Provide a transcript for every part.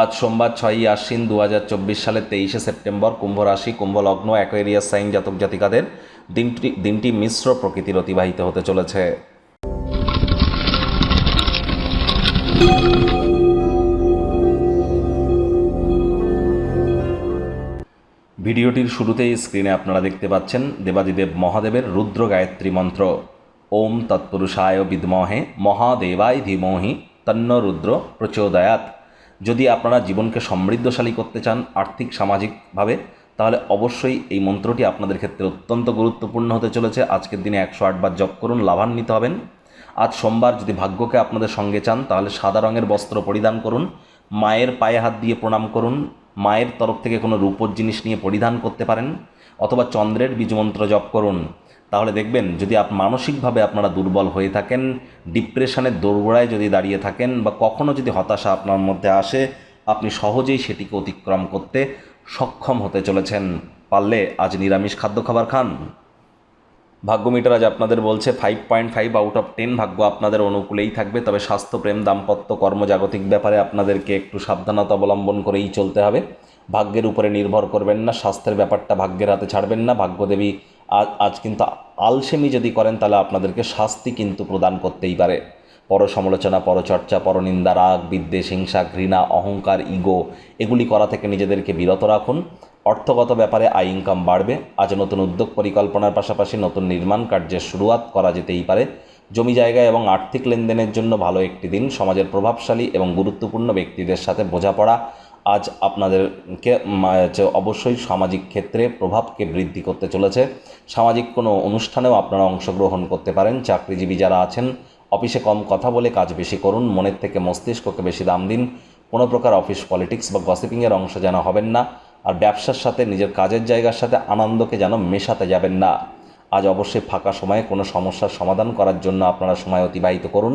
আজ সোমবার ছয়ই আশ্বিন দু হাজার চব্বিশ সালের তেইশে সেপ্টেম্বর কুম্ভ রাশি, কুম্ভ লগ্ন অ্যাকোয়ারিয়াস সাইন জাতক জাতিকাদের দিনটি দিনটি মিশ্র প্রকৃতির অতিবাহিত হতে চলেছে। ভিডিওটির শুরুতেই স্ক্রিনে আপনারা দেখতে পাচ্ছেন দেবাদিদেব মহাদেবের রুদ্র গায়ত্রী মন্ত্র। ওম তৎপুরুষায় বিদ্মহে, মহাদেবায় ধীমহি, তন্ন রুদ্র প্রচোদয়াত যদি আপনারা জীবনকে সমৃদ্ধশালী করতে চান আর্থিক সামাজিকভাবে তাহলে অবশ্যই এই মন্ত্রটি আপনাদের ক্ষেত্রে অত্যন্ত গুরুত্বপূর্ণ হতে চলেছে। আজকের দিনে একশো আটবার জপ করুন, লাভান্বিত হবেন। আজ সোমবার যদি ভাগ্যকে আপনাদের সঙ্গে চান, তাহলে সাদা রঙের বস্ত্র পরিধান করুন, মায়ের পায়ে হাত দিয়ে প্রণাম করুন মায়ের তরফ থেকে কোনো রূপোর জিনিস নিয়ে পরিধান করতে পারেন, অথবা চন্দ্রের বীজমন্ত্র জপ করুন। তাহলে দেখবেন, যদি আপ, মানসিকভাবে আপনারা দুর্বল হয়ে থাকেন ডিপ্রেশনের দোরগোড়ায় যদি দাঁড়িয়ে থাকেন, বা কখনও যদি হতাশা আপনার মধ্যে আসে, আপনি সহজেই সেটিকে অতিক্রম করতে সক্ষম হতে চলেছেন। পারলে আজ নিরামিষ খাদ্য খাবার খান। ভাগ্য মিটার আজ আপনাদের বলছে five point five out of ten ভাগ্য আপনাদের অনুকূলেই থাকবে, তবে স্বাস্থ্যপ্রেম দাম্পত্য, কর্মজাগতিক ব্যাপারে আপনাদেরকে একটু সাবধানতা অবলম্বন করেই চলতে হবে। ভাগ্যের উপরে নির্ভর করবেন না, স্বাস্থ্যের ব্যাপারটা ভাগ্যের হাতে ছাড়বেন না। ভাগ্যদেবী আজ কিন্তু আলসেমি যদি করেন, তাহলে আপনাদেরকে শাস্তি কিন্তু প্রদান করতেই পারে। পর সমালোচনা পরচর্চা, পরনিন্দা, রাগ, বিদ্বেষ, হিংসা, ঘৃণা, অহংকার, ইগো, এগুলি করা থেকে নিজেদেরকে বিরত রাখুন। অর্থগত ব্যাপারে আয় ইনকাম বাড়বে। আজ নতুন উদ্যোগ পরিকল্পনার পাশাপাশি নতুন নির্মাণ কার্যের শুরুয়াত করা যেতেই পারে। জমি জায়গা এবং আর্থিক লেনদেনের জন্য ভালো একটি দিন, সমাজের প্রভাবশালী এবং গুরুত্বপূর্ণ ব্যক্তিদের সাথে বোঝাপড়া। আজ আপনাদেরকে অবশ্যই সামাজিক ক্ষেত্রে প্রভাবকে বৃদ্ধি করতে চলেছে। সামাজিক কোনো অনুষ্ঠানেও আপনারা অংশগ্রহণ করতে পারেন। চাকরিজীবী যারা আছেন অফিসে কম কথা বলে কাজ বেশি করুন, মনের থেকে মস্তিষ্ককে বেশি দাম দিন। কোনো প্রকার অফিস পলিটিক্স বা গসিপিংয়ের অংশ যেন হবেন না, আর ব্যবসার সাথে, নিজের কাজের জায়গার সাথে আনন্দকে যেন মেশাতে যাবেন না। আজ অবশ্যই ফাঁকা সময়ে কোনো সমস্যার সমাধান করার জন্য আপনারা সময় অতিবাহিত করুন।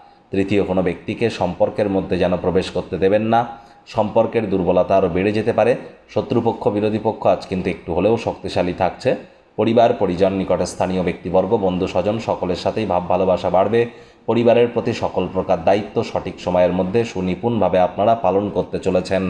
তৃতীয় কোনো ব্যক্তিকে সম্পর্কের মধ্যে যেন প্রবেশ করতে দেবেন না। সম্পর্কের দুর্বলতা আরও বেড়ে যেতে পারে। শত্রুপক্ষ, বিরোধী পক্ষ আজ কিন্তু একটু হলেও শক্তিশালী থাকছে। পরিবার, পরিজন, নিকটে স্থানীয় ব্যক্তিবর্গ, বন্ধু, স্বজন সকলের সাথেই ভাব, ভালোবাসা বাড়বে। পরিবারের প্রতি সকল প্রকার দায়িত্ব সঠিক সময়ের মধ্যে সুনিপুণভাবে আপনারা পালন করতে চলেছেন।